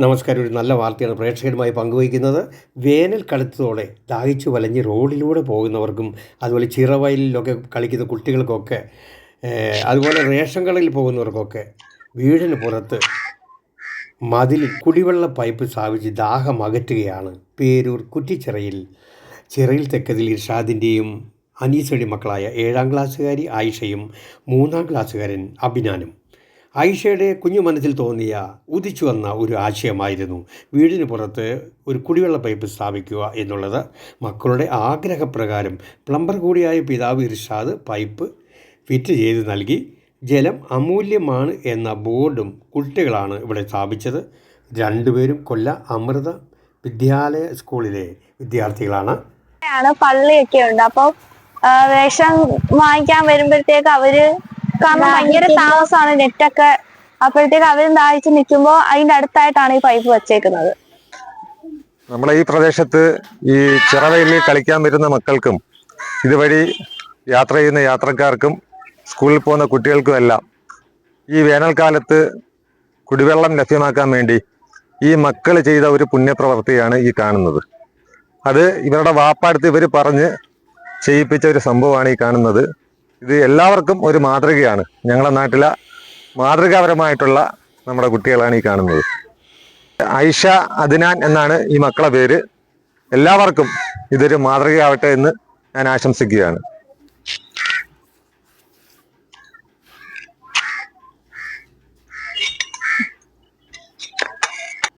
നമസ്കാരം. ഒരു നല്ല വാർത്തയാണ് പ്രേക്ഷകരുമായി പങ്കുവയ്ക്കുന്നത്. വേനൽ കടുത്തതോടെ ദാഹിച്ചു വലഞ്ഞ് റോഡിലൂടെ പോകുന്നവർക്കും അതുപോലെ ചിറവയലിലൊക്കെ കളിക്കുന്ന കുട്ടികൾക്കൊക്കെ അതുപോലെ റേഷൻ കടയിൽ പോകുന്നവർക്കൊക്കെ വീടിന് പുറത്ത് മതിലിൽ കുടിവെള്ള പൈപ്പ് സ്ഥാപിച്ച് ദാഹം അകറ്റുകയാണ്. പേരൂർ കുറ്റിച്ചിറയിൽ ചിറയിൽ തെക്കതിൽ ഇർഷാദിന്റെയും അനീസയുടെ മക്കളായ ഏഴാം ക്ലാസ്സുകാരി ആയിഷയും മൂന്നാം ക്ലാസ്സുകാരൻ അഭിനാനും. ആയിഷയുടെ കുഞ്ഞു മനസ്സിൽ തോന്നിയ ഉദിച്ചു വന്ന ഒരു ആശയമായിരുന്നു വീടിന് പുറത്ത് ഒരു കുടിവെള്ള പൈപ്പ് സ്ഥാപിക്കുക എന്നുള്ളത്. മക്കളുടെ ആഗ്രഹപ്രകാരം പ്ലംബർ കൂടിയായ പിതാവ് ഇർഷാദ് പൈപ്പ് ഫിറ്റ് ചെയ്ത് നൽകി. ജലം അമൂല്യമാണ് എന്ന ബോർഡും കുട്ടികളാണ് ഇവിടെ സ്ഥാപിച്ചത്. രണ്ടുപേരും കൊല്ല അമൃത വിദ്യാലയ സ്കൂളിലെ വിദ്യാർത്ഥികളാണ്. പള്ളിയൊക്കെ ഉണ്ട്. അപ്പോൾ വേഷം വാങ്ങിക്കാൻ വരുമ്പോഴത്തേക്ക് അവർ കാരണം ഭയങ്കര താമസമാണ് നെറ്റൊക്കെ. അപ്പോഴത്തേക്ക് അവരും ദാഹിച്ച് നിൽക്കുമ്പോ അതിന്റെ അടുത്തായിട്ടാണ് ഈ പൈപ്പ് വെച്ചേക്കുന്നത്. നമ്മളെ ഈ പ്രദേശത്ത് ഈ ചിറവയിൽ കളിക്കാൻ വരുന്ന മക്കൾക്കും ഇതുവഴി യാത്ര ചെയ്യുന്ന യാത്രക്കാർക്കും സ്കൂളിൽ പോകുന്ന കുട്ടികൾക്കും എല്ലാം ഈ വേനൽക്കാലത്ത് കുടിവെള്ളം ലഭ്യമാക്കാൻ വേണ്ടി ഈ മക്കൾ ചെയ്ത ഒരു പുണ്യപ്രവൃത്തിയാണ് ഈ കാണുന്നത്. അത് ഇവരുടെ വാപ്പാടുത്ത് ഇവർ പറഞ്ഞ് ചെയ്യിപ്പിച്ച ഒരു സംഭവമാണ് ഈ കാണുന്നത്. ഇത് എല്ലാവർക്കും ഒരു മാതൃകയാണ്. ഞങ്ങളുടെ നാട്ടിലെ മാതൃകാപരമായിട്ടുള്ള നമ്മുടെ കുട്ടികളാണ് ഈ കാണുന്നത്. ഐഷ അദ്നാൻ എന്നാണ് ഈ മക്കളെ പേര്. എല്ലാവർക്കും ഇതൊരു മാതൃകയാവട്ടെ എന്ന് ഞാൻ ആശംസിക്കുകയാണ്.